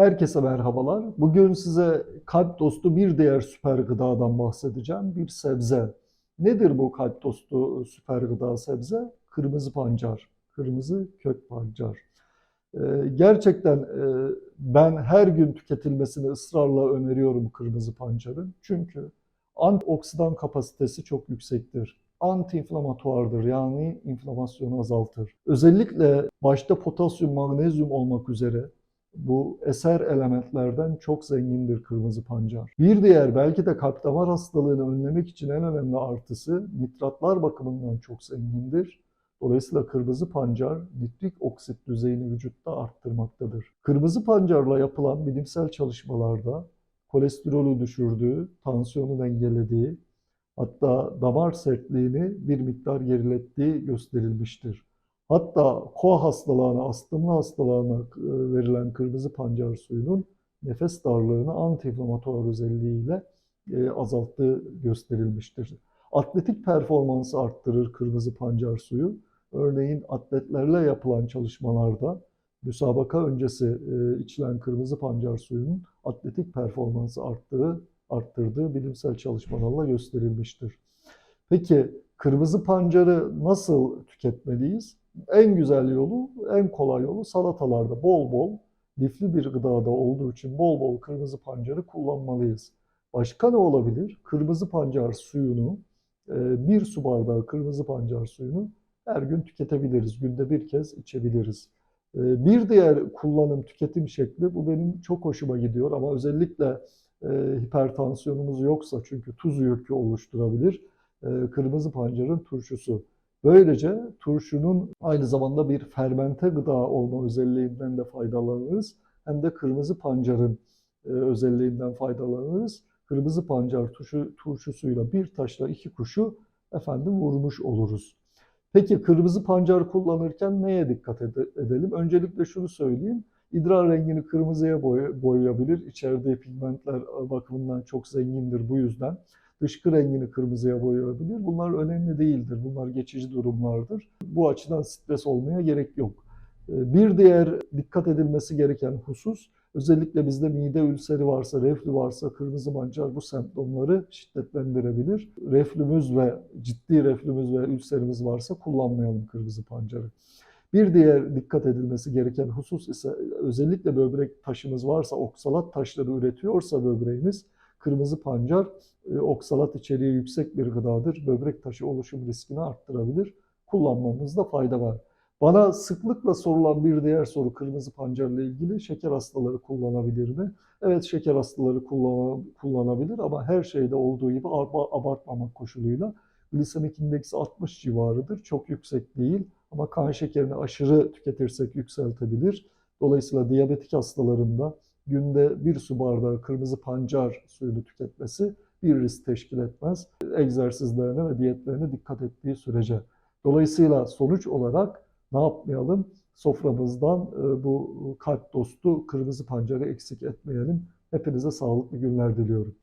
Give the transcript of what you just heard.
Herkese merhabalar. Bugün size kalp dostu bir diğer süper gıdadan bahsedeceğim. Bir sebze. Nedir bu kalp dostu süper gıda sebze? Kırmızı pancar. Kırmızı kök pancar. Ee, gerçekten e, ben her gün tüketilmesini ısrarla öneriyorum kırmızı pancarın. Çünkü antioksidan kapasitesi çok yüksektir. Antiinflamatuardır yani inflamasyonu azaltır. Özellikle başta potasyum, magnezyum olmak üzere bu eser elementlerden çok zengindir kırmızı pancar. Bir diğer belki de kalp damar hastalığını önlemek için en önemli artısı nitratlar bakımından çok zengindir. Dolayısıyla kırmızı pancar nitrik oksit düzeyini vücutta arttırmaktadır. Kırmızı pancarla yapılan bilimsel çalışmalarda kolesterolü düşürdüğü, tansiyonu dengelediği, hatta damar sertliğini bir miktar gerilettiği gösterilmiştir. Hatta koa hastalığına, astımlı hastalığına e, verilen kırmızı pancar suyunun nefes darlığını antiinflamatuar özelliğiyle e, azalttığı gösterilmiştir. Atletik performansı arttırır kırmızı pancar suyu. Örneğin atletlerle yapılan çalışmalarda müsabaka öncesi e, içilen kırmızı pancar suyunun atletik performansı arttırır, arttırdığı bilimsel çalışmalarla gösterilmiştir. Peki kırmızı pancarı nasıl tüketmeliyiz? En güzel yolu, en kolay yolu salatalarda bol bol lifli bir gıdada olduğu için bol bol kırmızı pancarı kullanmalıyız. Başka ne olabilir? Kırmızı pancar suyunu, e, bir su bardağı kırmızı pancar suyunu her gün tüketebiliriz. Günde bir kez içebiliriz. E, Bir diğer kullanım, tüketim şekli, bu benim çok hoşuma gidiyor ama özellikle e, hipertansiyonumuz yoksa çünkü tuz yükü oluşturabilir. Kırmızı pancarın turşusu. Böylece turşunun aynı zamanda bir fermente gıda olma özelliğinden de faydalanırız. Hem de kırmızı pancarın e, özelliğinden faydalanırız. Kırmızı pancar turşu, turşusuyla bir taşla iki kuşu efendim vurmuş oluruz. Peki kırmızı pancar kullanırken neye dikkat ede- edelim? Öncelikle şunu söyleyeyim. İdrar rengini kırmızıya boy- boyayabilir. İçerdiği pigmentler bakımından çok zengindir bu yüzden. Dışkı rengini kırmızıya boyayabilir. Bunlar önemli değildir. Bunlar geçici durumlardır. Bu açıdan stres olmaya gerek yok. Ee, Bir diğer dikkat edilmesi gereken husus, özellikle bizde mide ülseri varsa, reflü varsa kırmızı pancar bu semptomları şiddetlendirebilir. Reflümüz ve ciddi reflümüz ve ülserimiz varsa kullanmayalım kırmızı pancarı. Bir diğer dikkat edilmesi gereken husus ise özellikle böbrek taşımız varsa, oksalat taşları üretiyorsa böbreğimiz, kırmızı pancar e, oksalat içeriği yüksek bir gıdadır. Böbrek taşı oluşum riskini arttırabilir. Kullanmamızda fayda var. Bana sıklıkla sorulan bir diğer soru kırmızı pancarla ilgili şeker hastaları kullanabilir mi? Evet şeker hastaları kullan- kullanabilir ama her şeyde olduğu gibi abartmamak koşuluyla glisemik indeksi 60 civarıdır. Çok yüksek değil ama kan şekerini aşırı tüketirsek yükseltebilir. Dolayısıyla diyabetik hastalarında günde bir su bardağı kırmızı pancar suyunu tüketmesi bir risk teşkil etmez. Egzersizlerine ve diyetlerine dikkat ettiği sürece. Dolayısıyla sonuç olarak ne yapmayalım? Soframızdan e, bu kalp dostu kırmızı pancarı eksik etmeyelim. Hepinize sağlıklı günler diliyorum.